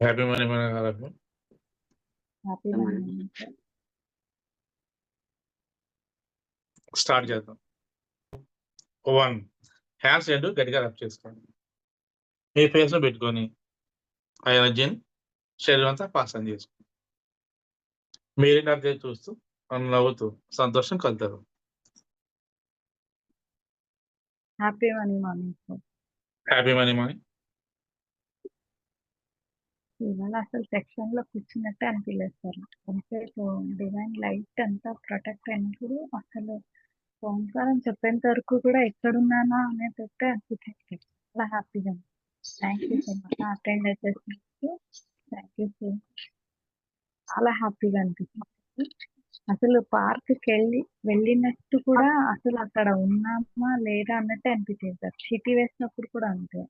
Happy money మన start చేద్దాం. One. Hands రెండు గట్టిగా రబ్ చేసుకోండి. మీ ఫేస్లో పెట్టుకొని ఆ ఎనర్జీని శరీరం అంతా పాస్ ఆన్ చేసుకోండి. మీరు ఎనర్జీ చూస్తూ మనం నవ్వుతూ సంతోషం కలుగుతారు happy morning morning happy money money ఇవాళ అసలు సెక్షన్లో కూర్చున్నట్టే అనిపించలేదు సార్. ఎంతసేపు డివైన్ లైట్ అంతా ప్రొటెక్ట్ అయినప్పుడు అసలు ఓంకారం చెప్పేంత వరకు కూడా ఎక్కడున్నానా అనేటట్టే అనిపించట్లేదు చాలా హ్యాపీగా thank you so much attend అయిపోయినందుకు thank you so much చాలా హ్యాపీగా అనిపిస్తుంది అసలు పార్క్కి వెళ్ళి వెళ్ళినట్టు కూడా అసలు అక్కడ ఉన్నామా లేదా అన్నట్టే అనిపించేది సార్. సిటీ వేసినప్పుడు కూడా అంతే.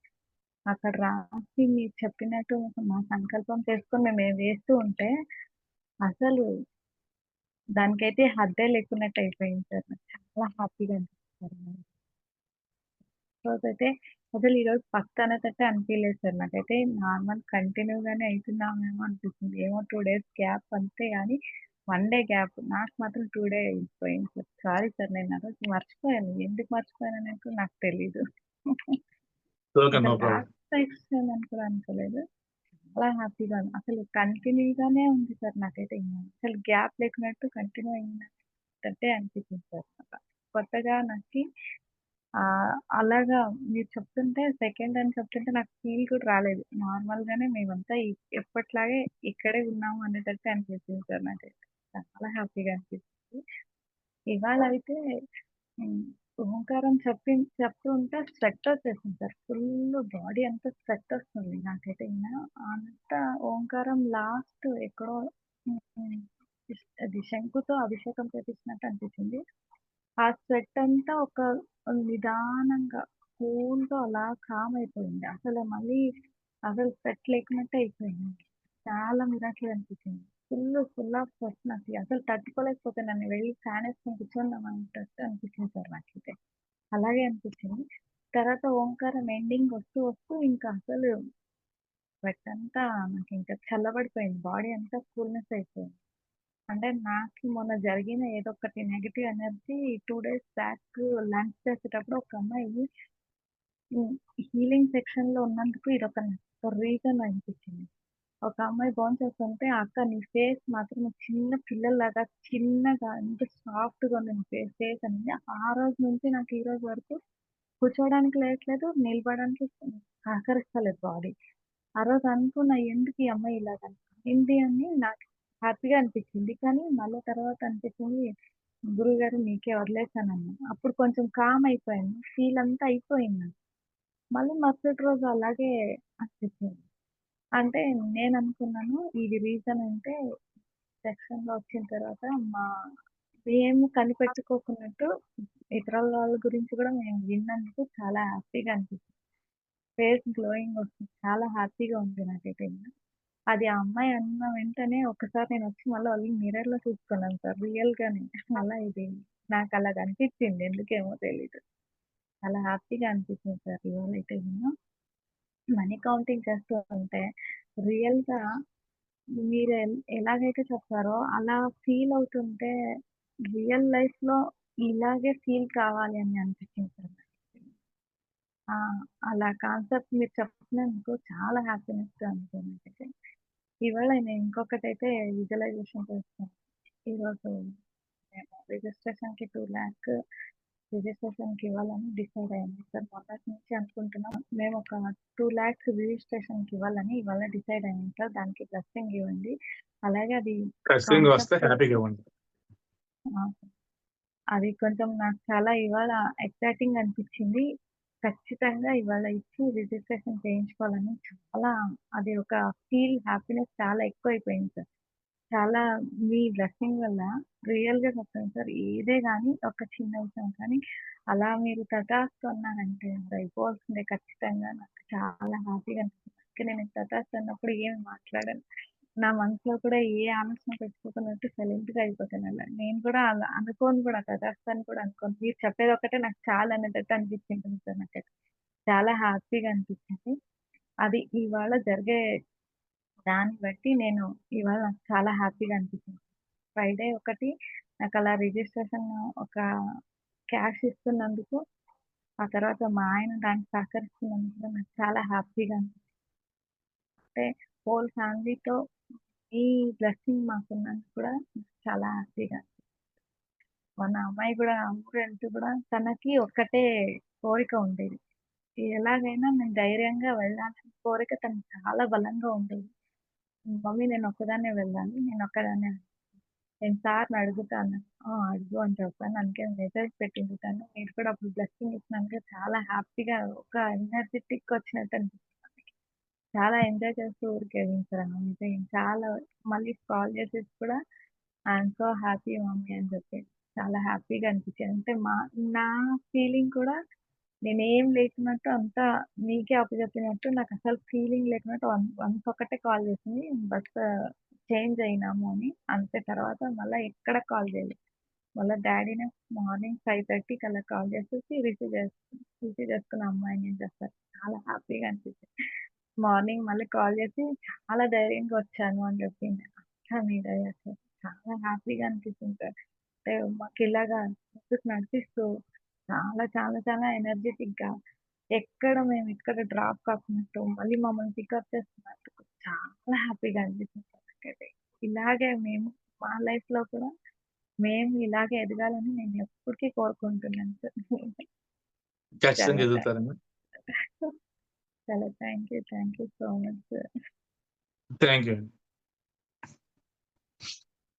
అక్కడ రాసి మీరు చెప్పినట్టు మా సంకల్పం చేసుకొని మేము ఏ- వేస్తూ ఉంటే అసలు దానికైతే హద్దే లేకున్నట్టు అయిపోయింది సార్. నాకు చాలా హ్యాపీగా అనిపిస్తుంది. రోజు అయితే అసలు ఈరోజు పక్క అనేటట్టే అనిపించలేదు సార్. నాకైతే నార్మల్ కంటిన్యూ గానే అవుతున్నామేమో అనిపిస్తుంది. ఏమో టూ డేస్ గ్యాప్ అంతే కానీ వన్ డే గ్యాప్. నాకు మాత్రం టూ డే అయిపోయింది సార్. సారీ సార్ నేను రోజు మర్చిపోయాను. ఎందుకు మర్చిపోయాను అనేది నాకు తెలీదు. Okay no problem last section అని కూడా అనుకోలేదు. చాలా హ్యాపీగా. అసలు కంటిన్యూగానే ఉంది సార్ నాకైతే అసలు గ్యాప్ లేకున్నట్టు కంటిన్యూ అయినట్టే అనిపించింది సార్. కొత్తగా నాకు ఆ అలాగా మీరు చెప్తుంటే సెకండ్ అని చెప్తుంటే నాకు ఫీల్ కూడా రాలేదు. నార్మల్ గానే మేమంతా ఎప్పట్లాగే ఇక్కడే ఉన్నాము అనేటట్టు అనిపించింది సార్ నాకైతే. చాలా హ్యాపీగా అనిపించింది ఇవాళ అయితే ఓంకారం చెప్పి చెప్తూ ఉంటే స్వెట్ వచ్చేసింది సార్. ఫుల్ బాడీ అంతా స్వెట్ వస్తుంది నాకైతే. ఇంకా అంత ఓంకారం లాస్ట్ ఎక్కడో ఉమ్, అది శంకుతో అభిషేకం చేపించినట్టు అనిపించింది. ఆ స్వెట్ అంతా ఒక నిదానంగా కూల్గా అలా కామ్ అయిపోయింది. అసలు మళ్ళీ అసలు స్వెట్ లేకున్నట్టు అయిపోయింది. చాలా మిరాకిల్ అనిపించింది. ఫుల్ ఫుల్ ఆఫ్ స్వెట్ నాకు. అసలు తట్టుకోలేకపోతున్నాను వెళ్ళి ఫ్యాన్ వేసుకొని కూర్చుందాం అన్నట్టు అనిపించింది సార్ నాకైతే. అలాగే అనిపించింది. తర్వాత ఓంకారం ఎండింగ్ వస్తూ వస్తూ ఇంకా అసలు స్వెట్ అంతా నాకు ఇంకా చల్లబడిపోయింది. బాడీ అంతా కూల్నెస్ అయిపోయింది. అంటే నాకు మొన్న జరిగిన ఏదో ఒకటి negative energy two days back lunch చేసేటప్పుడు ఒక అమ్మాయి హీలింగ్ సెక్షన్లో ఉన్నందుకు ఇది ఒక రీజన్ అనిపించింది. ఒక అమ్మాయి బోన్ చేస్తుంటే అక్క నీ ఫేస్ మాత్రం చిన్న పిల్లల్లాగా చిన్నగా ఎంత సాఫ్ట్గా ఉంది నీ ఫేస్ ఫేస్ అనేది ఆ రోజు నుంచి నాకు ఈ రోజు వరకు కూర్చోవడానికి లేట్లేదు నిలబడడానికి సహకరిస్తలేదు బాడీ. ఆ రోజు అనుకున్న ఎందుకు ఈ అమ్మాయి ఇలాగ అయింది అని నాకు హ్యాపీగా అనిపించింది. కానీ మళ్ళీ తర్వాత అనిపించింది గురువు గారు మీకే వదిలేసాను అప్పుడు కొంచెం కామ్ అయిపోయాను. ఫీల్ అంతా అయిపోయింది మళ్ళీ మరుసటి రోజు అలాగే అనిపించింది. అంటే నేను అనుకున్నాను ఇది రీజన్ అంటే సెక్షన్లో వచ్చిన తర్వాత మా మేము కనిపెట్టుకోకున్నట్టు ఇతరుల వాళ్ళ గురించి కూడా మేము విన్నందుకు చాలా హ్యాపీగా అనిపిస్తుంది. ఫేస్ గ్లోయింగ్ వస్తుంది. చాలా హ్యాపీగా ఉంది నాకైతే అది ఆ అమ్మాయి అన్న వెంటనే ఒకసారి నేను వచ్చి మళ్ళీ వాళ్ళని మిర్రర్లో చూసుకున్నాను సార్. రియల్ గానే. మళ్ళీ ఇది నాకు అలా అనిపించింది. ఎందుకేమో తెలీదు. చాలా హ్యాపీగా అనిపించింది సార్ ఇవాళ అయితే మనీ కౌంటింగ్ చేస్తూ ఉంటే రియల్గా మీరు ఎలాగైతే చెప్తారో అలా ఫీల్ అవుతుంటే రియల్ లైఫ్లో ఇలాగే ఫీల్ కావాలి అని అనిపించింది నాకు. అలా కాన్సెప్ట్ మీరు చెప్పినందుకు చాలా హ్యాపీనెస్‌గా ఉంది నాకైతే. ఇవాళ నేను ఇంకొకటైతే విజువలైజేషన్ చేస్తాను. ఈరోజు కి టూ లాక్ రిజిస్ట్రేషన్కి ఇవ్వాలని డిసైడ్ అయింది సార్ మొన్నటి నుంచి అనుకుంటున్నాం. మేము ఒక టూ ల్యాక్స్ రిజిస్ట్రేషన్కి ఇవ్వాలని ఇవాళ డిసైడ్ అయింది సార్ దానికి బ్లెస్సింగ్ ఇవ్వండి. అలాగే అది అది కొంచెం నాకు చాలా ఇవాళ ఎక్సైటింగ్ అనిపించింది. ఖచ్చితంగా ఇవాళ ఇచ్చి రిజిస్ట్రేషన్ చేయించుకోవాలని చాలా అది ఒక ఫీల్ హ్యాపీనెస్ చాలా ఎక్కువ అయిపోయింది సార్. చాలా మీ బ్లెస్సింగ్ వల్ల రియల్గా చెప్తాను సార్ ఏదే కానీ ఒక చిన్న విషయం కానీ అలా మీరు తటాస్తు అన్నారంటే అయిపోవాల్సిందే ఖచ్చితంగా. నాకు చాలా హ్యాపీగా అనిపిస్తుంది. అందుకే నేను తటాస్తున్నప్పుడు ఏమి మాట్లాడాను. నా మనసులో కూడా ఏ ఆలోచన పెట్టుకోకున్నట్టు సైలెంట్గా అయిపోతాను అలా. నేను కూడా అలా అనుకోను కూడా తటాస్తాను కూడా అనుకోను. మీరు చెప్పేది ఒకటే నాకు చాలా అనేటట్టు అనిపించింది సార్ నాకు చాలా హ్యాపీగా అనిపించింది. అది ఇవాళ జరిగే దాన్ని బట్టి నేను ఇవాళ నాకు చాలా హ్యాపీగా అనిపించింది. ఫ్రైడే ఒకటి నాకు అలా రిజిస్ట్రేషన్ ఒక క్యాష్ ఇస్తున్నందుకు, ఆ తర్వాత మా ఆయన దానికి సహకరిస్తున్నందుకు కూడా నాకు చాలా హ్యాపీగా అనిపించింది. అంటే హోల్ ఫ్యామిలీతో ఈ బ్లెస్సింగ్ మాకున్నందుకు కూడా చాలా హ్యాపీగా మన అమ్మాయి కూడా ఊరెళ్తూ కూడా తనకి ఒక్కటే కోరిక ఉండేది. ఎలాగైనా నేను ధైర్యంగా వెళ్ళాలని కోరిక తనకి చాలా బలంగా ఉండేది. మమ్మీ నేను ఒక్కదాన్నే వెళ్ళాలి. నేను ఒక్కదాన్నే నేను సార్‌ని అడుగుతాను. ఆ! అడుగు అని చెప్పాను. అందుకే మెసేజ్ పెట్టింది తను. మీరు కూడా అప్పుడు బ్లెస్సింగ్ ఇచ్చినందుకు చాలా హ్యాపీగా ఒక ఎనర్జెటిక్ వచ్చినట్టు అనిపించింది చాలా ఎంజాయ్ చేస్తూ ఊరికే సార్ అయితే చాలా మళ్ళీ కాల్ చేసేసి కూడా ఐఎమ్ సో హ్యాపీ మమ్మీ అని చెప్పి చాలా హ్యాపీగా అనిపించింది. అంటే మా నా ఫీలింగ్ కూడా నేనేం లేకున్నట్టు అంతా మీకే అప్పుచెప్పినట్టు నాకు అసలు ఫీలింగ్ లేకున్నట్టు వన్ వన్స్ ఒకటే కాల్ చేసింది. బస్ చేంజ్ అయినాము అని. అంతే తర్వాత మళ్ళీ ఎక్కడ కాల్ చేయలేదు. మళ్ళీ డాడీని మార్నింగ్ 5:30కి అలా కాల్ చేసేసి రిసీవ్ చేసుకుని రిసీవ్ చేసుకున్న అమ్మాయిని ఏం చేస్తారు చాలా హ్యాపీగా అనిపించింది. మార్నింగ్ మళ్ళీ కాల్ చేసి చాలా ధైర్యంగా వచ్చాను అని చెప్పింది. అంతా మీద సార్. చాలా హ్యాపీగా అనిపిస్తుంది సార్. అంటే ఇలాగా ముందుకు నడిపిస్తూ చాలా చాలా చాలా ఎనర్జిటిక్‌గా ఎక్కడ మేము ఎక్కడ డ్రాప్ కాకున్నట్టు మళ్ళీ మమ్మల్ని పికప్ చేస్తున్నందుకు చాలా హ్యాపీగా నాకైతే. ఇలాగే మేము మా లైఫ్‌లో కూడా మేము ఇలాగే ఎదగాలని నేను ఎప్పటికీ కోరుకుంటున్నాను సార్. ఖచ్చితంగా చాలా థాంక్స్. ఎదుగుతారమ్మా. చాలా thank you. Thank you so much sir. Thank you.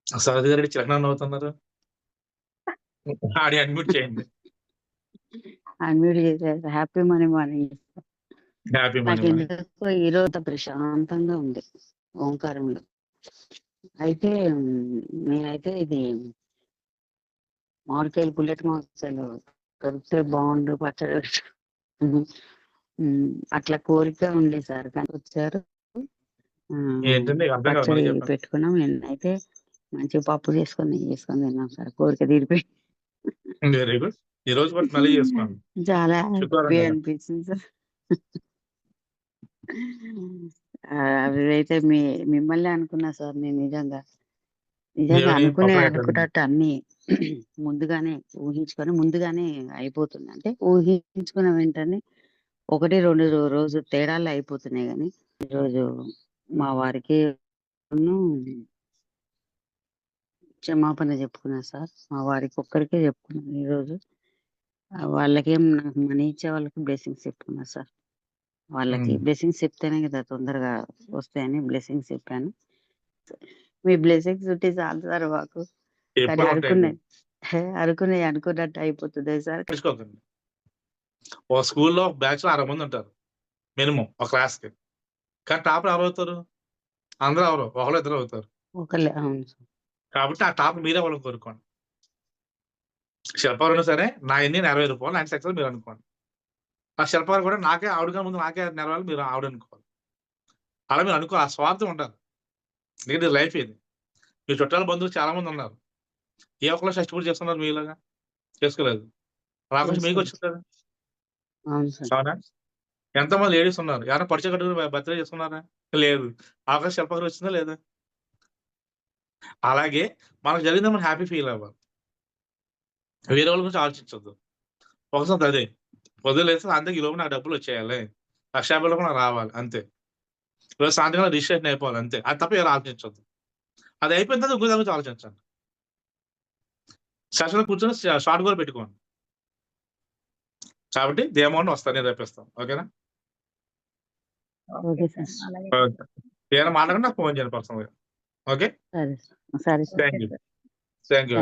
Saroja గారు చిలకన నవ్వుతున్నారు. ఆడియో అన్మ్యూట్ చేయండి. అన్మ్యూట్ చేసేసా. Happy money morning. హ్యాపీ. నాకెందుకో ఈరోజు ప్రశాంతంగా ఉంది ఓంకారంలో. అయితే నేనైతే ఇది మామిడికాయలు బుల్లెట్ మామిడికాయలు దొరికితే బాగుండు పచ్చడి. అట్లా కోరిక ఉండే సార్ కానీ వచ్చారు. పచ్చడి. పెట్టుకున్నాం. అయితే మంచిగా పప్పు చేసుకొని చేసుకొని తిన్నాం సార్. కోరిక తీరిపోయింది. Very good. ఈ రోజు బట్ మళ్ళీ చేసుకోండి. చాలా హ్యాపీ! అనిపించింది సార్. అదైతే మీ మిమ్మల్నే అనుకున్నా సార్ నేను నిజంగా. నిజంగా? అనుకునే. అనుకున్నట్టు అన్నీ ముందుగానే ఊహించుకొని ముందుగానే అయిపోతుంది. అంటే ఊహించుకున్న వెంటనే 1, 2 రో రోజు తేడాల్లో అయిపోతున్నాయి గానీ, ఈరోజు మా వారికిను క్షమాపణ చెప్పుకున్నా సార్. మా వారికి ఒక్కరికే చెప్పుకున్నాను ఈరోజు. వాళ్ళకేం నాకు మనీ ఇచ్చే వాళ్ళకి బ్లెస్సింగ్స్ చెప్పుకున్నా సార్. వాళ్ళకి. బ్లెస్సింగ్స్ చెప్తేనే కదా తొందరగా వస్తాయని బ్లెస్సింగ్స్ చెప్పాను. మీ బ్లెస్సింగ్స్ ఉంటే చాలు సార్ మాకు. కానీ. అనుకున్నయి అనుకున్నయి అనుకున్నట్టు అయిపోతున్నాయి సార్. ఒక స్కూల్‌లో ఒక బ్యాచ్‌లో 60 మంది ఉంటారు. మినిమమ్ ఒక క్లాస్‌కి. కానీ టాపర్ ఎవరవుతారు? అందరూ అవ్వరు. ఒకళ్ళో ఇద్దరు అవుతారు. ఒకళ్ళే అవును. కాబట్టి ఆ టాపర్ మీరే వాళ్ళని కోరుకోండి. శిల్పావరైనా సరే నా ఎన్ని నెరవేరిపోవాలి. ఆయన సక్సెస్ మీరు అనుకోండి. ఆ శిల్పావరి కూడా నాకే ఆవిడ కన్నా ముందు నాకే నెరవేరాలి మీరు ఆవిడ అనుకోవాలి. అలా మీరు అనుకో ఆ స్వార్థం ఉండాలి. ఎందుకంటే లైఫ్ ఇది. మీ చుట్టాల బంధువులు చాలా మంది ఉన్నారు. ఏ ఒక్కళ్ళు షష్టి పూర్తి చేసుకున్నారు మీలాగా? చేసుకోలేదు. అవకాశం మీకు. వచ్చింది కదా! అవును? ఎంతమంది లేడీస్ ఉన్నారు. ఎవరైనా చీర కట్టుకొని బర్త్‌డే చేసుకున్నారా? లేదు. ఆ అవకాశం శిల్పకి వచ్చిందా లేదా? అలాగే మనకు జరిగిందని మనం హ్యాపీ ఫీల్ అవ్వాలి. వేరే వాళ్ళ గురించి ఆలోచించొద్దు. ఒకసారి అదే. పొద్దున్న లేస్తే అంతే ఈలోపు నాకు డబ్బులు వచ్చేయాలి. లక్ష యాభై నాకు రావాలి అంతే. ఈరోజు సాయంత్రం రిజిస్ట్రేషన్ అయిపోవాలి అంతే. అది తప్ప ఎవరు ఆలోచించొద్దు. అది అయిపోయిన తర్వాత గురించి ఆలోచించండి. సెషన్‌లో కూర్చొని షార్ట్ గోల్ పెట్టుకోండి. కాబట్టి ది అమౌంట్ వస్తాయి. నేను రేపిస్తాను. ఓకేనా? ఏమైనా మాట్లాడినా నాకు ఫోన్ చేయండి పర్సనల్‌గా. Okay? Okay you. Thank you.